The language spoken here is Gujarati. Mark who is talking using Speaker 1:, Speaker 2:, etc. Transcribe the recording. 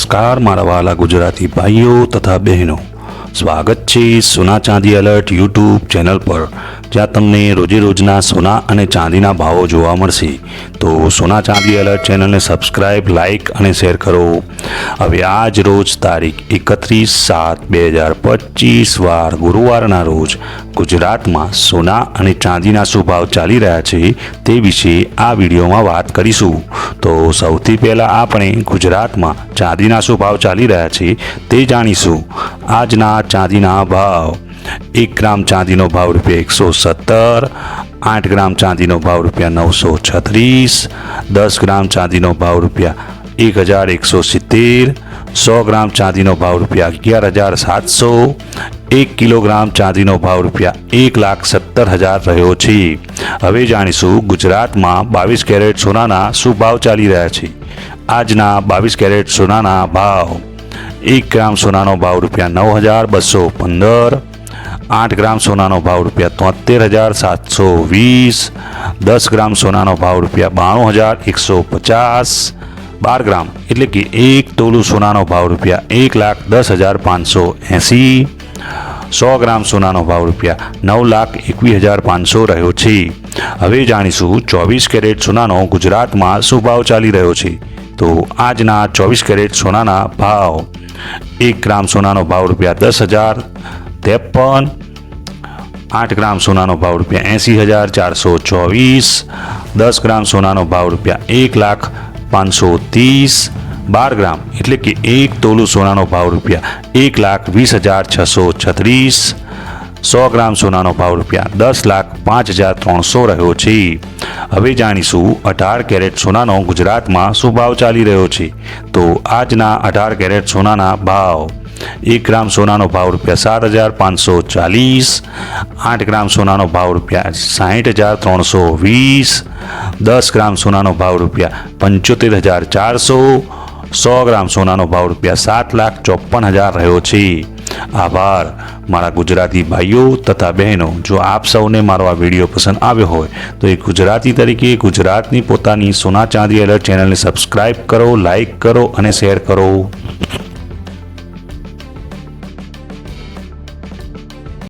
Speaker 1: નમસ્કાર, મારા વાલા ગુજરાતી ભાઈઓ તથા બહેનો. સ્વાગત છે સોના ચાંદી એલર્ટ યુટ્યુબ ચેનલ પર, જ્યાં તમને રોજે રોજના સોના અને ચાંદીના ભાવો જોવા મળશે. તો સોના ચાંદી એલર્ટ ચેનલને સબસ્ક્રાઇબ લાઇક અને શેર કરો. હવે આજ રોજ તારીખ એકત્રીસ સાત બે હજાર પચીસ વાર ગુરુવારના રોજ ગુજરાતમાં સોના અને ચાંદીના શું ભાવ ચાલી રહ્યા છે તે વિશે આ વિડીયોમાં વાત કરીશું. તો સૌથી પહેલાં આપણે ગુજરાતમાં ચાંદીના શું ભાવ ચાલી રહ્યા છે તે જાણીશું. આજના ચાંદીના ભાવ, એક ગ્રામ ચાંદીનો ભાવ રૂપિયા એકસો સત્તર, આઠ ગ્રામ ચાંદીનો ભાવ રૂપિયા નવસો છત્રીસ, દસ ગ્રામ ચાંદીનો ભાવ રૂપિયા એક હજાર એકસો સિત્તેર સો ગ્રામ ચાંદીનો ભાવ રૂપિયા અગિયાર હજાર સાતસો એક કિલોગ્રામ ચાંદીનો ભાવ રૂપિયા એક લાખ સત્તર હજાર રહ્યો છે હવે જાણીશું ગુજરાતમાં બાવીસ કેરેટ સોનાના શું ભાવ ચાલી રહ્યા છે। આજના બાવીસ કેરેટ સોનાના ભાવ, એક ગ્રામ સોનાનો ભાવ રૂપિયા નવ હજાર બસો પંદર, આઠ ગ્રામ સોનાનો ભાવ રૂપિયા તોતેર હજાર સાતસો વીસ, દસ ગ્રામ સોનાનો ભાવ રૂપિયા બાણું હજાર એકસો પચાસ બાર ગ્રામ, એટલે કે એક તોલું સોનાનો ભાવ રૂપિયા એક લાખ દસ હજાર પાંચસો એંસી. સો ગ્રામ સોનાનો ભાવ રૂપિયા નવ લાખ એકવીસ હજાર પાંચસો રહ્યો છે. હવે જાણીશું ચોવીસ કેરેટ સોનાનો ગુજરાતમાં શું ભાવ ચાલી રહ્યો છે. તો આજના ચોવીસ કેરેટ સોનાના ભાવ, એક ગ્રામ સોનાનો ભાવ રૂપિયા દસ હજાર, ત્રેપન. આઠ ગ્રામ સોનાનો ભાવ રૂપિયા એંસી હજાર ચારસો ચોવીસ. દસ ગ્રામ સોનાનો ભાવ રૂપિયા એક લાખ પાંચસો ત્રીસ બાર ગ્રામ, એટલે કે એક તોલું સોનાનો ભાવ રૂપિયા એક લાખ વીસ હજાર છસો છત્રીસ, સો ગ્રામ સોનાનો ભાવ રૂપિયા દસ લાખ પાંચ હજાર ત્રણસો રહ્યો છે. હવે જાણીશું અઢાર કેરેટ સોનાનો ગુજરાતમાં શું ભાવ ચાલી રહ્યો છે. તો આજના અઢાર કેરેટ સોનાના ભાવ. એક ગ્રામ સોનાનો ભાવ રૂપિયા સાત હજાર પાંચસો ચાલીસ, આઠ ગ્રામ સોનાનો ભાવ રૂપિયા સાહીઠ હજાર ત્રણસો વીસ, દસ ગ્રામ સોનાનો ભાવ રૂપિયા પંચોતેર હજાર ચારસો, સો ગ્રામ સોનાનો ભાવ રૂપિયા સાત લાખ ચોપન હજાર રહ્યો છે. આભાર. મારા ગુજરાતી ભાઈઓ તથા બહેનો, જો આપ સૌને મારો આ વીડિયો પસંદ આવ્યો હોય, તો એ ગુજરાતી તરીકે ગુજરાતની પોતાની સોના ચાંદી એલર્ટ ચેનલને સબસ્ક્રાઈબ કરો લાઈક કરો અને શેર કરો.